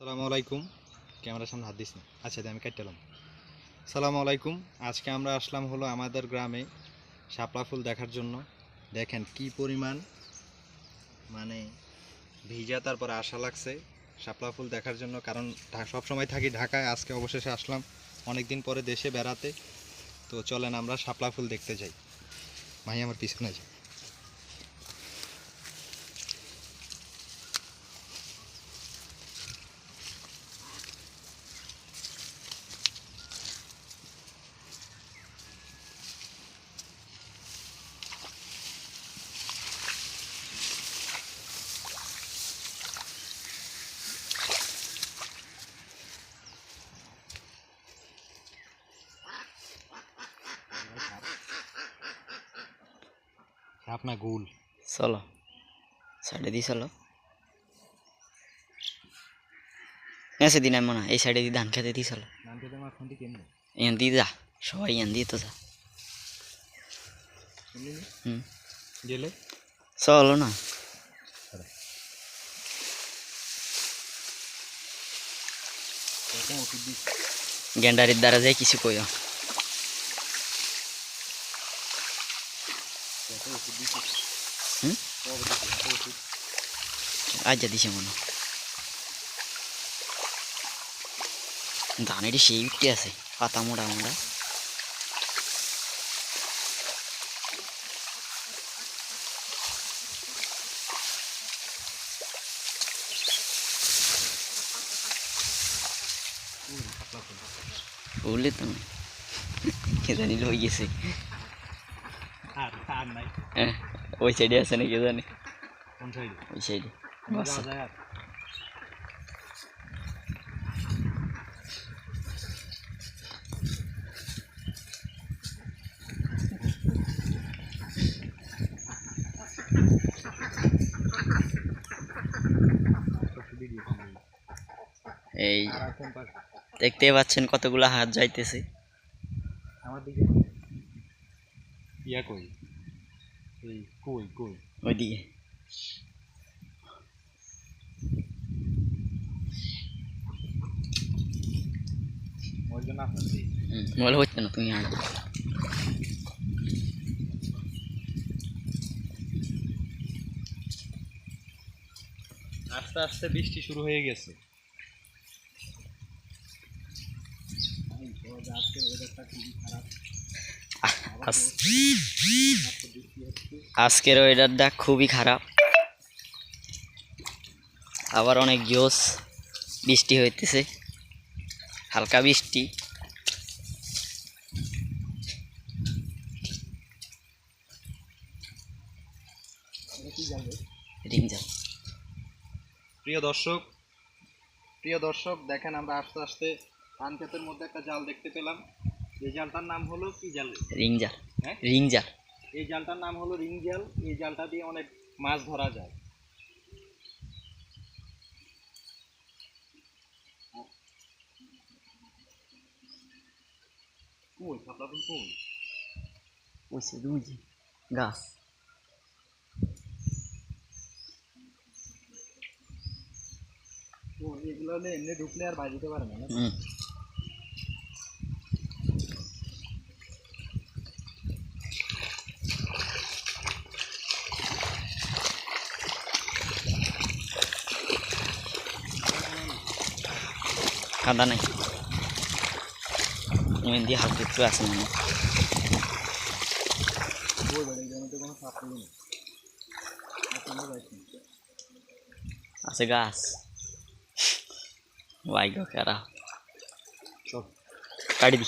সালামু আলাইকুম। ক্যামেরার সামনে হাত দিস না। আচ্ছা আমি কাটলাম সালামু আলাইকুম। আজকে আমরা আসলাম হলো আমাদের গ্রামে শাপলা ফুল দেখার জন্য। দেখেন কি পরিমাণ মানে ভিজা, তারপরে আশা লাগছে শাপলা ফুল দেখার জন্য। কারণ সব সময় থাকি ঢাকায়। আজকে অবশেষে আসলাম অনেক দিন পরে দেশে বেড়াতে। তো চলেন আমরা শাপলা ফুল দেখতে যাই। মাই আমার পিছনে যাই। আপনার গুল? চলো সাইডে দিয়ে চলো। এসে দিন এমন না এই সাইডে দিয়ে ধান খেতে ফোনটি কেমন? এন দিয়ে যা সবাই এন দিয়ে তো যা। হুম। গেলে? চলো না। দিস গেন্ডারির দ্বারা যাই কিছু কইও ওষুধ দিস হুম যা দিছে মনে হয়। ধানেরই সেই উঠতে আছে পাতা মোড়া মোড়া বললি তো কে জানি লই গেছে হ্যাঁ ওই সাইডে আছে নাকি জানি কোন সাইডে ওই সাইডে এই দেখতে পাচ্ছেন কতগুলো হাত যাইতেছে। আমার দিকে। ইয়া কই? এই কই কই ওইদিকে বলে হচ্ছে না তুমি আনো আস্তে আস্তে বৃষ্টি শুরু হয়ে গেছে। আজ- আজকের ওয়েদারটা খুবই খারাপ। আবার অনেক জোস বৃষ্টি হইতেছে। হালকা বৃষ্টি। প্রিয় দর্শক প্রিয় দর্শক দেখেন আমরা আস্তে আস্তে ধান ক্ষেতের মধ্যে একটা জাল দেখতে পেলাম। এই জালটার নাম হলো কি জাল? রিংজাল হ্যাঁ? রিংজাল এই জালটার নাম হলো রিং জাল। এই জালটা দিয়ে অনেক মাছ ধরা যায়। কই ফুল কই? গাছ। এগুলো এমনি ঢুকলে আর দিতে পারে না। কাদা নাই। দিয়ে হালকা একটু আছে মনে। আছে গাছ। বাইক কেরা কাটি দি।